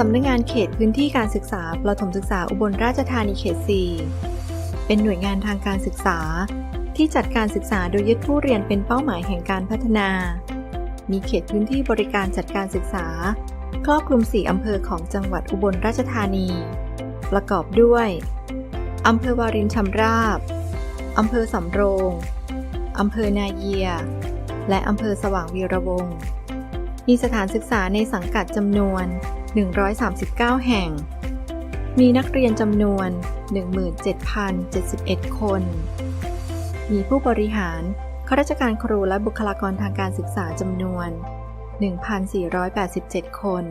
สำนักงานเขตพื้นที่การศึกษาประถมศึกษาอุบลราชธานีเขต 4 เป็นหน่วยงานทางการศึกษา ที่จัดการศึกษาโดยยึดผู้เรียนเป็นเป้าหมายแห่งการพัฒนา มีเขตพื้นที่บริการจัดการศึกษา ครอบคลุม 4 อำเภอของจังหวัดอุบลราชธานี ประกอบด้วยอำเภอวารินชำราบอำเภอสำโรง อำเภอนาเยีย และอำเภอสว่างวีระวง มีสถานศึกษาในสังกัดจำนวน 139 แห่ง มีนักเรียนจำนวน 17,071 คน มีผู้บริหาร ข้าราชการครูและบุคลากรทางการศึกษาจำนวน 1,487 คน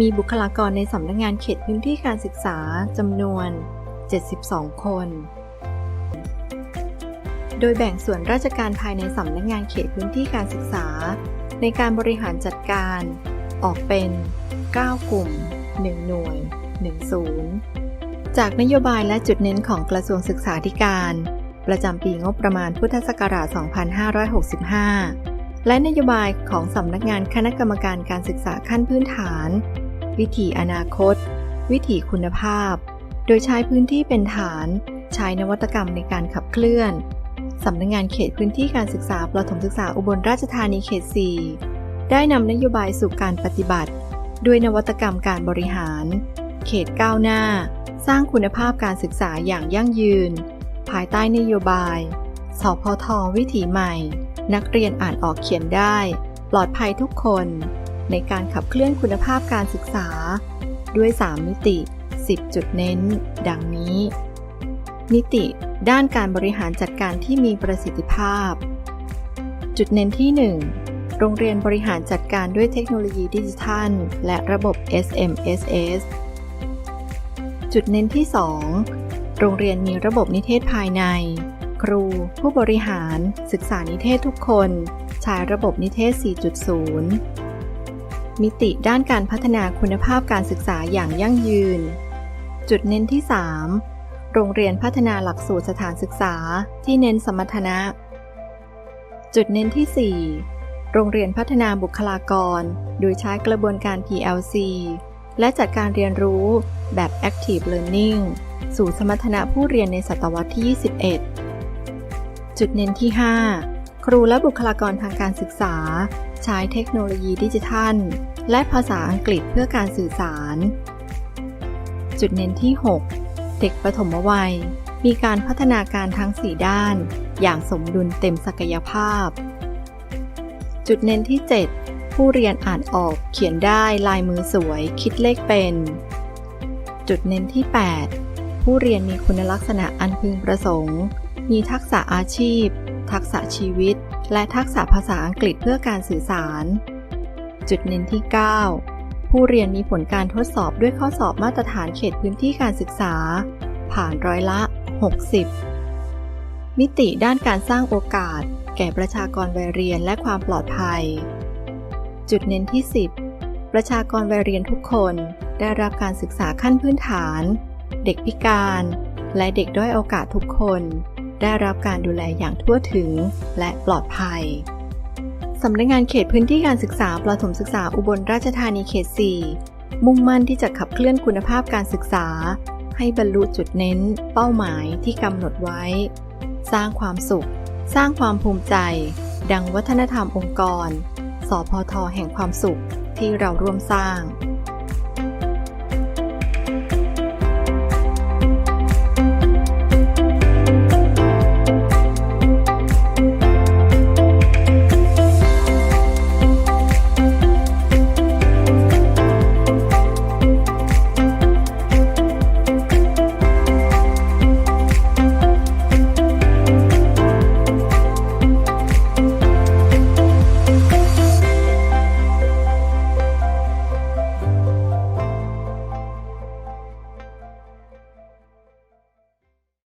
มีบุคลากรในสำนักงงานเขตพื้นที่การศึกษาจำนวน 72 คน โดยแบ่งส่วนราชการภายในสำนักงงานเขตพื้นที่การศึกษา ในการบริหารจัดการ ออกเป็น 9 กลุ่ม 1 หน่วย 1 ศูนย์ จากนโยบายและจุดเน้นของกระทรวงศึกษาธิการ ประจำปีงบประมาณพุทธศักราช 2565 และนโยบายของสำนักงานคณะกรรมการการศึกษาขั้นพื้นฐาน วิถีอนาคต วิถีคุณภาพ โดยใช้พื้นที่เป็นฐาน ใช้นวัตกรรมในการขับเคลื่อนสำนักงานเขตพื้นที่การศึกษาประถมศึกษาอุบลราชธานีเขต 4 ได้นำนโยบายสู่การปฏิบัติ ด้วยนวัตกรรมการบริหาร เขตก้าวหน้า สร้างคุณภาพการศึกษาอย่างยั่งยืน ภายใต้นโยบาย สพท วิถีใหม่ นักเรียนอ่านออกเขียนได้ ปลอดภัยทุกคน ในการขับเคลื่อนคุณภาพการศึกษา ด้วย 3 มิติ 10 จุดเน้น ดังนี้ มิติ ด้านการบริหารจัดการที่มีประสิทธิภาพ จุดเน้นที่ 1 โรงเรียนบริหารจัดการด้วยเทคโนโลยีดิจิทัล และระบบ SMSS จุดเน้นที่ 2 โรงเรียนมีระบบนิเทศภายใน ครู ผู้บริหาร ศึกษานิเทศทุกคนใช้ระบบนิเทศ 4.0 มิติด้านการพัฒนาคุณภาพการศึกษาอย่างยั่งยืน จุดเน้นที่ 3 โรงเรียนพัฒนาหลักสูตรสถานศึกษาที่เน้นสมรรถนะ จุดเน้นที่ 4 โรงเรียนพัฒนาบุคลากร โดยใช้กระบวนการ PLC และจัดการเรียนรู้แบบ Active Learning สู่สมรรถนะผู้เรียนในศตวรรษที่ 21 จุดเน้นที่ 5 ครูและบุคลากรทางการศึกษา ใช้เทคโนโลยีดิจิทัล และภาษาอังกฤษเพื่อการสื่อสาร จุดเน้นที่ 6 เด็กประถมวัย มีการพัฒนาการทั้ง 4 ด้าน อย่างสมดุลเต็มศักยภาพ จุดเน้นที่ 7 ผู้เรียนอ่านออกเขียนได้ลายมือสวย คิดเลขเป็น จุดเน้นที่ 8 ผู้เรียนมีคุณลักษณะอันพึงประสงค์ มีทักษะอาชีพ ทักษะชีวิต และทักษะภาษาอังกฤษเพื่อการสื่อสาร จุดเน้นที่ 9 ผู้เรียนมีผลการทดสอบด้วยข้อสอบมาตรฐานเขตพื้นที่การศึกษา ผ่านร้อยละ 60 มิติด้านการสร้างโอกาส แก่ประชากรวัยเรียนและความปลอดภัย จุดเน้นที่ 10 ประชากรวัยเรียนทุกคนได้รับการศึกษาขั้นพื้นฐาน เด็กพิการ และเด็กด้อยโอกาสทุกคน ได้รับการดูแลอย่างทั่วถึงและปลอดภัยสำนักงานเขตพื้นที่การศึกษาประถมศึกษาอุบลราชธานีเขต 4 มุ่งมั่นที่จะขับเคลื่อนคุณภาพการศึกษา ให้บรรลุจุดเน้น เป้าหมายที่กำหนดไว้ สร้างความสุข สร้างความภูมิใจ ดังวัฒนธรรมองค์กร สพทแห่งความสุขที่เราร่วมสร้าง